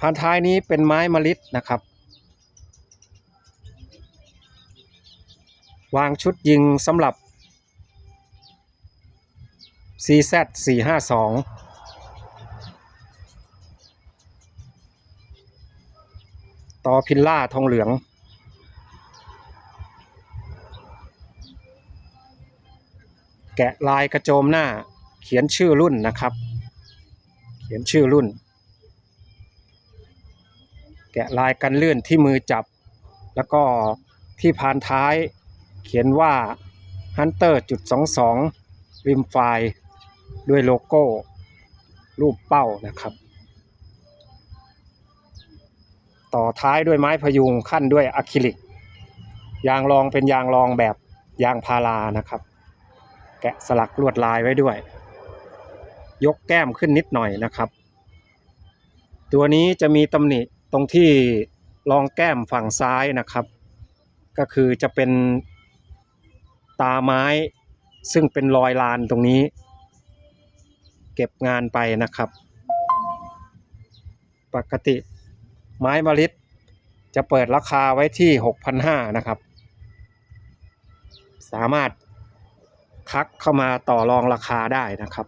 พานท้ายนี้เป็นไม้มะลิดนะครับ วางชุดยิงสำหรับ CZ 452ต่อพิลล่าทองเหลือง แกะลายกระโจมหน้า เขียนชื่อรุ่นนะครับ เขียนชื่อรุ่น แกะลายกันเลื่อนที่มือจับ แล้วก็ที่พานท้ายเขียนว่า Hunter จุด22ริมไฟล์ด้วยโลโก้ รูปเป้านะครับ ต่อท้ายด้วยไม้พยุงขั้นด้วยอะคริลิก ยางรองเป็นยางรองแบบยางพารานะครับ แกะสลักลวดลายไว้ด้วย ยกแก้มขึ้นนิดหน่อยนะครับ ตัวนี้จะมีตำหนิ รงที่รองแก้มฝั่งซ้ายนะครับ ก็คือจะเป็นตาไม้ซึ่งเป็นรอยลานตรงนี้ เก็บงานไปนะครับ ปกติไม้มะลิจะเปิดราคาไว้ที่ 6,500นะครับ สามารถทักเข้ามาต่อรองราคาได้นะครับ